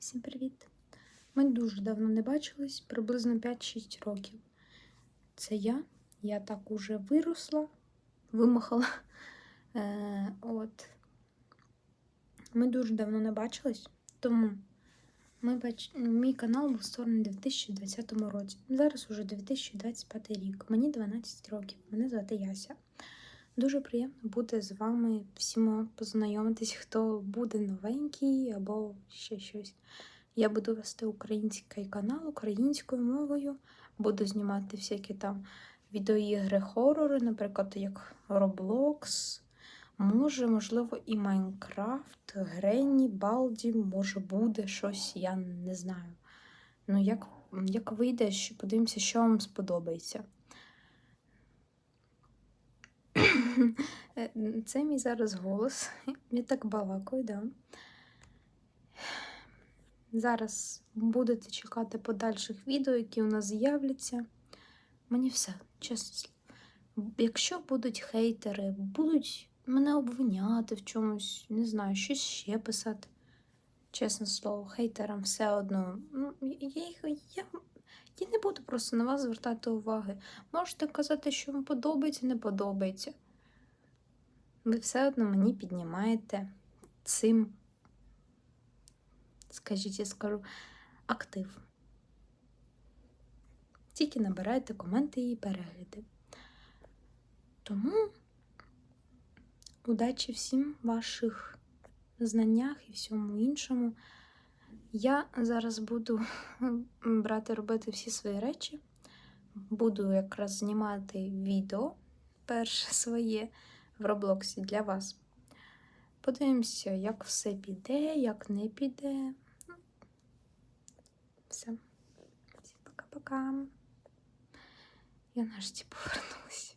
Всім привіт! Ми дуже давно не бачились, приблизно 5-6 років. Це я. Я так уже виросла, вимахала. Е, от. Ми дуже давно не бачились, тому ми бач... мій канал був створений у 2020 році. Зараз уже 2025 рік. Мені 12 років. Мене звати Яся. Дуже приємно буде з вами всіма познайомитись, хто буде новенький або ще щось. Я буду вести український канал українською мовою, буду знімати всякі там відеоігри, хорори, наприклад, як Roblox, може, можливо, і Майнкрафт, Гренні, Балді, може буде щось, я не знаю. Ну, як, як вийде, подивимося, що вам сподобається. Е, Це мій зараз голос. Я так балакаю, да. Зараз будете чекати подальших відео, які у нас з'являться. Мені все, чесно. Якщо будуть хейтери, будуть мене обвиняти в чомусь, не знаю, щось ще писати. Чесне слово, хейтерам все одно. Ну, я, їх, я, я не буду просто на вас звертати уваги. Можете казати, що вам подобається, не подобається. Ви все одно мені піднімаєте цим, скажіть, я скажу, актив. Тільки набирайте коменти і перегляди. Тому удачі всім ваших знаннях і всьому іншому. Я зараз буду брати робити всі свої речі. Буду якраз знімати відео перше своє в Роблоксі для вас. Подивимося, як все піде, як не піде. Ну, Все. Всім пока-пока. Я нарешті повернулася.